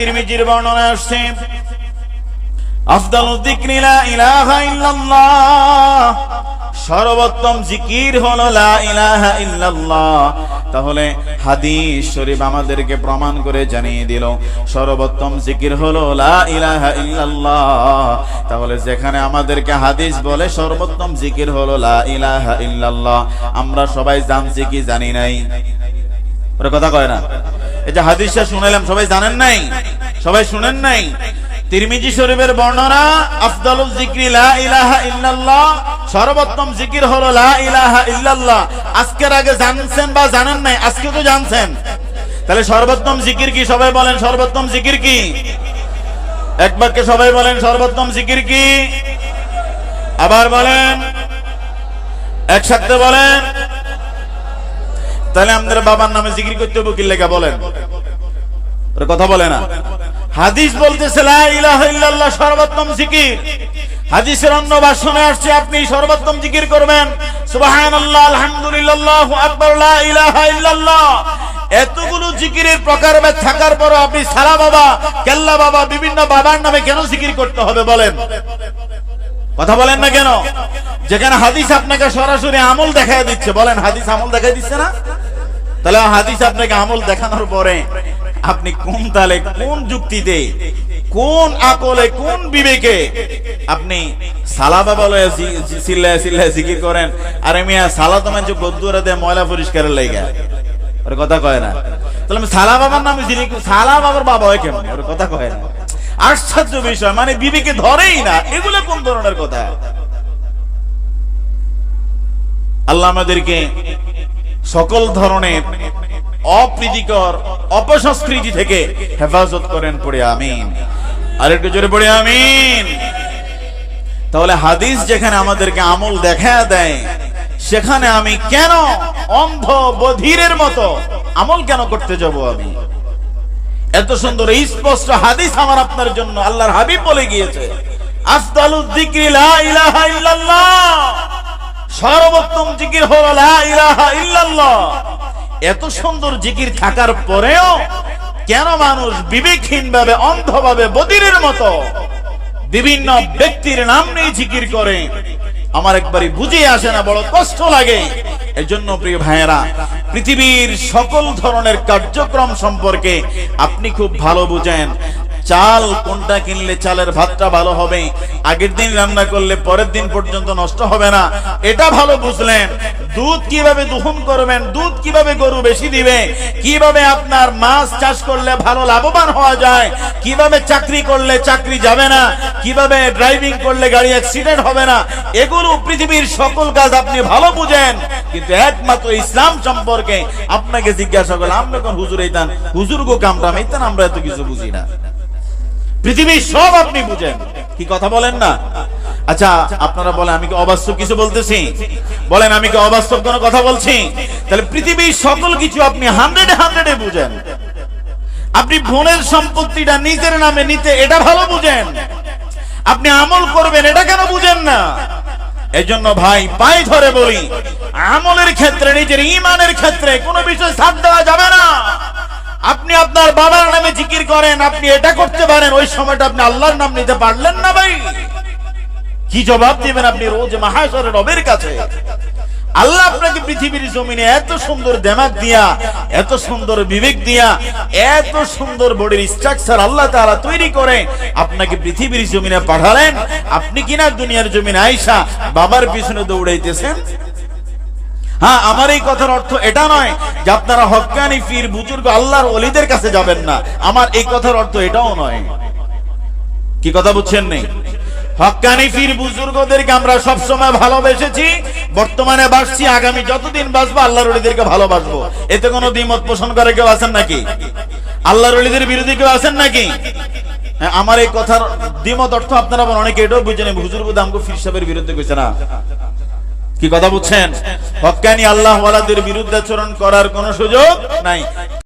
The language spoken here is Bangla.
তিরমিজির বর্ণনা আসছে। লা ইলাহা ইল্লাল্লাহ। সর্বোত্তম জিকির হলো লা ইলাহা ইল্লাল্লাহ। তাহলে হাদিস শরীফ আমাদেরকে প্রমাণ করে জানিয়ে দিল, সর্বোত্তম জিকির হলো লা ইলাহা ইল্লাল্লাহ। তাহলে যেখানে আমাদেরকে হাদিস বলে, সর্বোত্তম জিকির হলো লা ইলাহা ইল্লাল্লাহ। আমরা সবাই জানছি কি জানি নাই। ওরা কথা কয় না? এই যে হাদিসটা সবাই জানেন নাই? সবাই শুনেন নাই? তিরমিজি শরীফের বর্ণনা, আফদালুল জিকরি লা ইলাহা ইল্লাল্লাহ, সর্বোত্তম জিকির হলো লা ইলাহা ইল্লাল্লাহ। আজকের আগে জানছেন বা জানেন নাই? আজকে তো জানছেন। তাহলে সর্বোত্তম জিকির কি? সবাই বলেন, সর্বোত্তম জিকির কি? এক বাক্যে সবাই বলেন, সর্বোত্তম জিকির কি? আবার বলেন একসাথে বলেন, তাহলে আমাদের বাবার নামে জিকির করতে হবে কি লেখা বলেন? কথা বলে না। হাদিস বলতেছে ইল্লাল্লাহ, সর্বোত্তম জিকির। হাদিসের অন্য ভাষণে আসছে, আপনি সর্বোত্তম জিকির করবেন। সুবহানাল্লাহ, আলহামদুলিল্লাহ আকবার, লা ইলাহা ইল্লাল্লাহ। এতগুলো জিকিরের প্রকারভেদ থাকার পরও আপনি সারা বাবা, কেল্লা বাবা, বিভিন্ন বাবার নামে কেন জিকির করতে হবে বলেন? কথা বলেন না কেন? যেখানে হাদিস আপনাকে সরাসরি আমল দেখায় দিচ্ছে, বলেন হাদিস আমল দেখায় দিচ্ছে না? তাহলে হাদিস আপনাকে আমল দেখানোর পরে আপনি কোন তালে কোন যুক্তিতে, কোন আকলে, কোন বিবেকে আপনি সালা বাবা লয়ে জি- জি- চিল্লায় চিল্লায় জিকির করেন? সালা গদ্দুরা দিয়ে ময়লা পরিষ্কারের লেগে। ওর কথা কয় না। তাহলে আমি সালা বাবার নামে সালা বাবার বাবা হয় কেমন? ওর কথা কয় না। আশ্চর্য বিষয় মানে বিবেকে ধরেই না, এগুলো কোন ধরনের কথা? আল্লাহ আমাদেরকে সকল ধরনের অপ্রীতিকর, অপসংস্কৃতি থেকে হেফাজত করেন পড়ে আমিন। আর একটু জোরে পড়ে আমিন। তাহলে হাদিস যেখানে আমাদেরকে আমল দেখা দেয়, সেখানে আমি কেন অন্ধ বধিরের মতো আমল কেন করতে যাব আমি? এত সুন্দর, স্পষ্ট হাদিস আমার আপনার জন্য আল্লাহর হাবিব বলে গিয়েছে। সর্বোত্তম জিকির হলো ইলাহা ইল্লাল্লাহ। এত সুন্দর জিকির থাকার পরেও কেন মানুষ বিবেকহীন ভাবে অন্ধভাবে বদিরের মতো বিভিন্ন ব্যক্তির নাম নিয়ে জিকির করে? আমার একবারই বুঝে আসে না, বড় কষ্ট লাগে। এজন্য প্রিয় ভাইয়েরা, পৃথিবীর সকল ধরনের কার্যক্রম সম্পর্কে আপনি খুব ভালো বুঝেন। চাল কোনটা কিনলে চালের ভাতটা ভালো হবে? আগের দিন রান্না করলে পরের দিন পর্যন্ত নষ্ট হবে না। এটা ভালো বুঝলেন। দুধ কীভাবে দহন করবেন? দুধ কীভাবে গরু বেশি দিবে? কীভাবে আপনার মাছ চাষ করলে ভালো লাভবান হওয়া যায়? কীভাবে চাকরি করলে চাকরি যাবে না? কীভাবে ড্রাইভিং করলে গাড়ি অ্যাক্সিডেন্ট হবে না? এগুলো পৃথিবীর সকল কাজ আপনি ভালো বুঝেন। কিন্তু একমাত্র ইসলাম সম্পর্কে আপনাকে জিজ্ঞাসা করলে আমরা কোন হুজুর এইতান হুজুর গো কামটা এইতান আমরা এত কিছু বুঝি না। পৃথিবীর সব আপনি বুঝেন। কি কথা বলেন না? আচ্ছা আপনারা বলেন, আমি কি অবাস্তব কিছু বলতেছি? বলেন, আমি কি অবাস্তব কোনো কথা বলছি? তাহলে পৃথিবীর সকল কিছু আপনি হান্ড্রেডে হান্ড্রেডে বুঝেন। আপনি বোনের সম্পত্তিটা নিজের নামে নিতে এটা ভালো বুঝেন। আপনি আমল করবেন এটা কেন বুঝেন না? এজন্য ভাই, পায়ে ধরে বলি, আমলের ক্ষেত্রে, নিজের ইমানের ক্ষেত্রে কোনো বিষয় সাথ দেওয়া যাবে আপনি আপনার বাবার নামে জিকির করেন, আপনি এটা করতে পারেন, ওই সময়টা আপনি আল্লাহর নাম নিতে পারলেন না ভাই। কি জবাব দিবেন আপনি রোজ মাহাসরের রবের কাছে? আল্লাহ আপনাকে পৃথিবীর জমিনে এত সুন্দর দেমাগ দিয়া, এত সুন্দর বিবেক দিয়া, এত সুন্দর বডির স্ট্রাকচার আল্লাহ তাআলা তৈরি করে আপনাকে পৃথিবীর জমিনে পাঠালেন। আপনি কিনা দুনিয়ার জমিনে আইসা বাবার পিছনে দৌড়াইতেছেন? হ্যাঁ আমার এই কথার অর্থ এটা নয় যে আপনারা হক্কানি ফির বুজুর্গ আল্লাহর অলিদের কাছে যাবেন না। আমার এই কথার অর্থ এটাও নয়। কি কথা বুঝছেন নেই ফির বুজুর্গদেরকে আমরা সব সময় ভালোবেসেছি। বর্তমানে আগামী যতদিন অলিদেরকে ভালোবাসবো। এতে কোনো পোষণ করে কেউ আছেন নাকি? আল্লাহর অলিদের কেউ আছেন নাকি? হ্যাঁ, আমার এই কথার দ্বিমত অর্থ আপনারা অনেকে এটাও বুঝেন বুধ আমগো ফির সাহেবের বিরুদ্ধে কইছে না। কি কথা বুঝছেন হকানি আল্লাহ বিরুদ্ধে আচরণ করার কোন সুযোগ নাই।